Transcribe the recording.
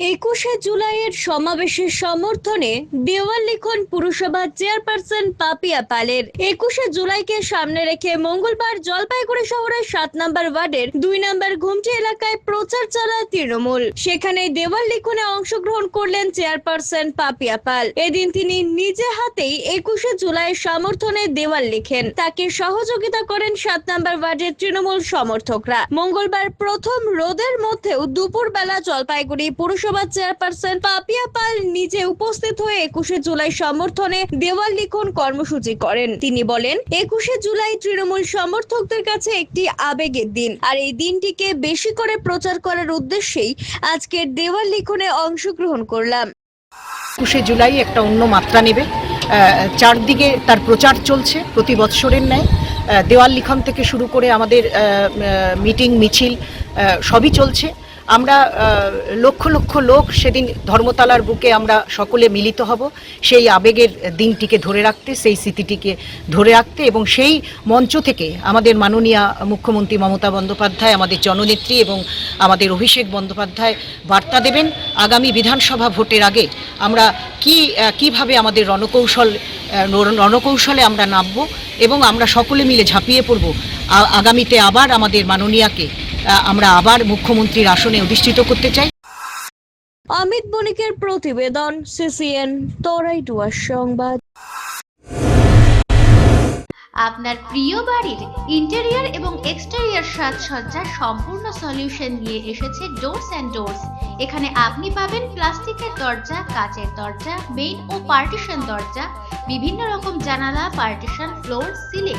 একুশে জুলাইয়ের সমাবেশের সমর্থনে দেওয়াল লিখন পুরসভার চেয়ারপারসন পাপিয়া পালের। একুশে জুলাইকে সামনে রেখে মঙ্গলবার জলপাইগুড়ি শহরের সাত নম্বর ওয়ার্ডের দুই নম্বর ঘুমটি এলাকায় প্রচার চালায় তৃণমূল। সেখানে দেওয়াল লিখনে অংশগ্রহণ করলেন চেয়ারপারসন পাপিয়া পাল। এদিন তিনি নিজে হাতেই একুশে জুলাইয়ের সমর্থনে দেওয়াল লিখেন। তাকে সহযোগিতা করেন সাত নম্বর ওয়ার্ডের তৃণমূল সমর্থকরা। মঙ্গলবার প্রথম রোদের মধ্যেও দুপুরবেলা জলপাইগুড়ি পুরসভার চেয়ারপারসন পাপিয়া পাল নিজে উপস্থিত হয়ে একুশে জুলাই সমর্থনে দেওয়াল লিখন কর্মসূচি করেন। তিনি বলেন, একুশে জুলাই তৃণমূল সমর্থকদের কাছে একটি আবেগের দিন, আর এই দিনটিকে বেশি করে প্রচার করার উদ্দেশ্যেই আজকের দেওয়াল লিখনে অংশগ্রহণ করলাম। একুশে জুলাই একটা অন্য মাত্রা নেবে। চারদিকে তার প্রচার চলছে প্রতি বৎসরের ন্যায়। দেওয়াল লিখন থেকে শুরু করে আমাদের মিটিং, মিছিল সবই চলছে। আমরা লক্ষ লক্ষ লোক সেদিন ধর্মতলার বুকে আমরা সকলে মিলিত হব। সেই আবেগের দিনটিকে ধরে রাখতে, সেই স্মৃতিটিকে ধরে রাখতে এবং সেই মঞ্চ থেকে আমাদের মাননীয় মুখ্যমন্ত্রী মমতা বন্দ্যোপাধ্যায়, আমাদের জননেত্রী এবং আমাদের অভিষেক বন্দ্যোপাধ্যায় বার্তা দেবেন আগামী বিধানসভা ভোটের আগে আমরা কি কীভাবে আমাদের রণকৌশল রণকৌশলে আমরা নামব এবং আমরা সকলে মিলে ঝাঁপিয়ে পড়ব। আগামীতে আবার আমাদের মাননীয়াকে আমরা আবার মুখ্যমন্ত্রীর আসনে অধিষ্ঠিত করতে চাই। অমিত বণিকের প্রতিবেদন সিসিএন তরাই ডুয়ার সংবাদ। আপনার প্রিয় বাড়ির ইন্টেরিয়র এবং এক্সটেরিয়র সাজসজ্জার সম্পূর্ণ সলিউশন নিয়ে এসেছে ডোরস অ্যান্ড ডোরস এখানে আপনি পাবেন প্লাস্টিকের দরজা কাচের দরজা মেইন ও পার্টিশন দরজা বিভিন্ন রকম জানালা partition floor ceiling